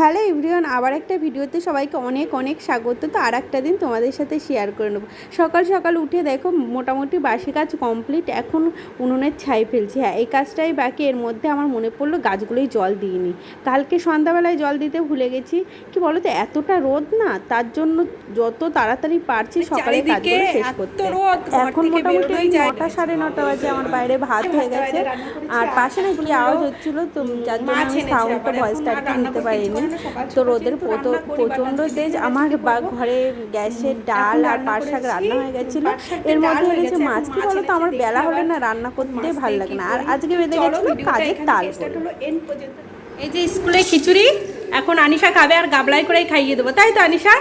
Hello everyone আবার একটা ভিডিওতে সবাইকে অনেক অনেক স্বাগত। তো আর একটা দিন তোমাদের সাথে শেয়ার করে নেব। সকাল সকাল উঠে দেখো মোটামুটি বাসি কাজ কমপ্লিট এখন উনুনের ছাই ফেলছি। হ্যাঁ এই কাজটাই বাকি এর মধ্যে আমার মনে পড়ল গাছগুলোই জল দিইনি। কালকে সন্ধ্যাবেলায় জল দিতে ভুলে গেছি। কি বলো তো এতটা রোদ না তার জন্য যত তাড়াতাড়ি পারছি সকালে চারিদিকে কাজগুলো শেষ করতে। এখন মোটামুটি ওই নটা সাড়ে নটা বাজে আমার বাইরে ভাত হয়ে গেছে। আর পাশে না কি আওয়াজ হচ্ছিল তো যার জন্য আমি সাউন্ডটা ভয়েসটা নিতে পারিনি। সকাল তো রোদের প্রচণ্ড তেজ আমার বা ঘরে গ্যাসের ডাল আর পাট শাক রান্না হয়ে গেছিল। এর মধ্যে হয়ে গেছে, মাছ কি বলো তো আমার বেলা হলে না রান্না করতে ভালো লাগে না? আর আজকে বেঁধে গেছিল কাজের তাল। এই যে স্কুলে খিচুড়ি এখন আনিশা খাবে আর গাবলাই করেই খাইয়ে দেবো। তাই তো আনিশা?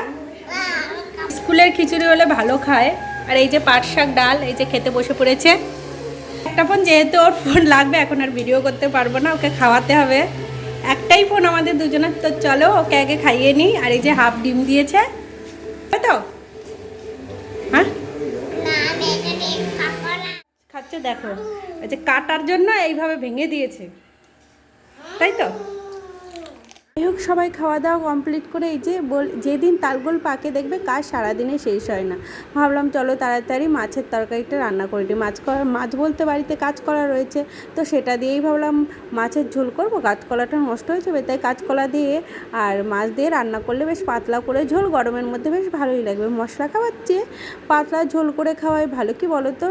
স্কুলের খিচুড়ি হলে ভালো খায়। আর এই যে পাট শাক ডাল এই যে খেতে বসে পড়েছে। একটা ফোন যেহেতু ওর ফোন লাগবে এখন আর ভিডিও করতে পারব না ওকে খাওয়াতে হবে। একটাই ফোন আমাদের দুজনের তো চলো ওকে আগে খাইয়ে নিই আর এই যে হাফ ডিম দিয়েছে। তো? হ্যাঁ? খাচ্ছে দেখো। এই যে কাটার জন্য এইভাবে ভেঙে দিয়েছে। তাই তো? যাই হোক, সবাই খাওয়া দাওয়া কমপ্লিট করে এই যে বল, যেদিন তালগোল পাকে দেখবে কাজ সারাদিনে শেষ হয় না। ভাবলাম চলো তাড়াতাড়ি মাছের তরকারিটা রান্না করে দিই মাছ করা, মাছ বলতে বাড়িতে কাজ করা রয়েছে, তো সেটা দিয়েই ভাবলাম মাছের ঝোল করব। কাঁচকলাটা নষ্ট হয়ে যাবে, তাই কাঁচকলা দিয়ে আর মাছ দিয়ে রান্না করলে বেশ পাতলা করে ঝোল, গরমের মধ্যে বেশ ভালোই লাগবে। মশলা খাওয়ার চেয়ে পাতলা ঝোল করে খাওয়াই ভালো। কি বলো তো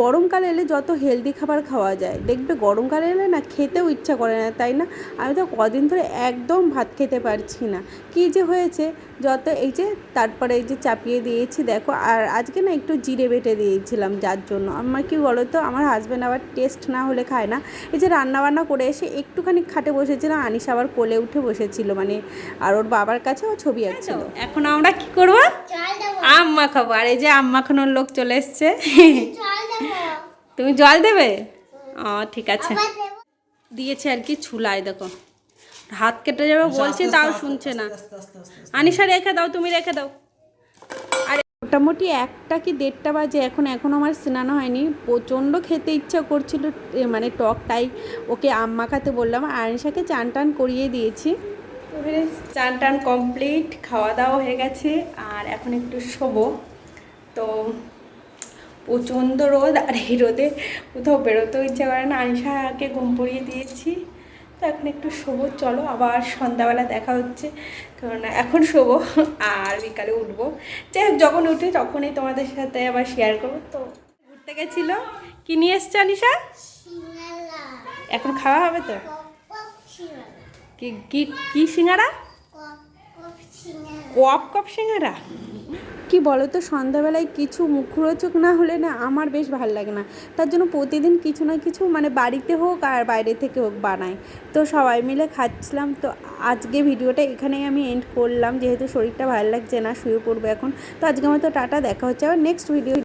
গরমকালে এলে যত হেলদি খাবার খাওয়া যায়। দেখবে গরমকালে এলে না খেতেও ইচ্ছা করে না, তাই না? আমি তো কদিন ধরে একদম ভাত খেতে পারছি না। কী যে হয়েছে? যত এই যে তারপরে এই যে চাপিয়ে দিয়েছি দেখো আর আজকে না একটু জিরে বেটে দিয়েছিলাম যার জন্য। আমার কি বলো তো আমার হাজব্যান্ড আবার টেস্ট না হলে খায় না। এই যে রান্না বান্না করে এসে একটুখানি খাটে বসেছিলাম আনিস আবার কোলে উঠে বসেছিল। মানে আর ওর বাবার কাছে ও ছবি আঁকছিল। এখন আমরা কি করব? আম মাখাবো। আর এই যে আম মাখানোর লোক চলে এসছে। তুমি জল দেবে? ও ঠিক আছে। দিয়েছে আর কি ছুলায় দেখো। হাত কেটে যাবে বলছি তাও শুনছে না। আনিশা রেখে দাও তুমি রেখে দাও। মোটামুটি একটা কি দেড়টা বাজে এখন এখন আমার স্নান হয়নি। প্রচণ্ড খেতে ইচ্ছা করছিল এ মানে টকটাই ওকে আম মাখাতে বললাম। আর আনিশাকে চান টান করিয়ে দিয়েছি। চান টান কমপ্লিট খাওয়া দাওয়া হয়ে গেছে আর এখন একটু শোবো। তো প্রচণ্ড রোদ আর এই রোদে কোথাও বেরোতেও ইচ্ছা করে না। আনিশাকে ঘুম পড়িয়ে দিয়েছি। তো এখন একটু শোবো চলো আবার সন্ধ্যাবেলা দেখা হচ্ছে। কারণ এখন শোবো আর বিকালে উঠবো। যাই হোক যখন উঠি তখনই তোমাদের সাথে আবার শেয়ার করব। তো ঘুরতে গেছিল? কি নিয়ে এসছো আনিশা? এখন খাওয়া হবে তো? কি কি কি সিঙ্গারা? কপ কপ সিঙ্গারা? কি বলো তো সন্ধ্যাবেলায় কিছু মুখরোচক না হলে না আমার বেশ ভালো লাগে না। তার জন্য প্রতিদিন কিছু না কিছু মানে বাড়িতে হোক আর বাইরে থেকে হোক বানাই। তো সবাই মিলে খাচ্ছিলাম। তো আজকে ভিডিওটা এখানেই আমি এন্ড করলাম। যেহেতু শরীরটা ভালো লাগছে না, শুয়ে পড়ব এখন। তো আজকে আমার তো টাটা, দেখা হচ্ছে আবার নেক্সট ভিডিও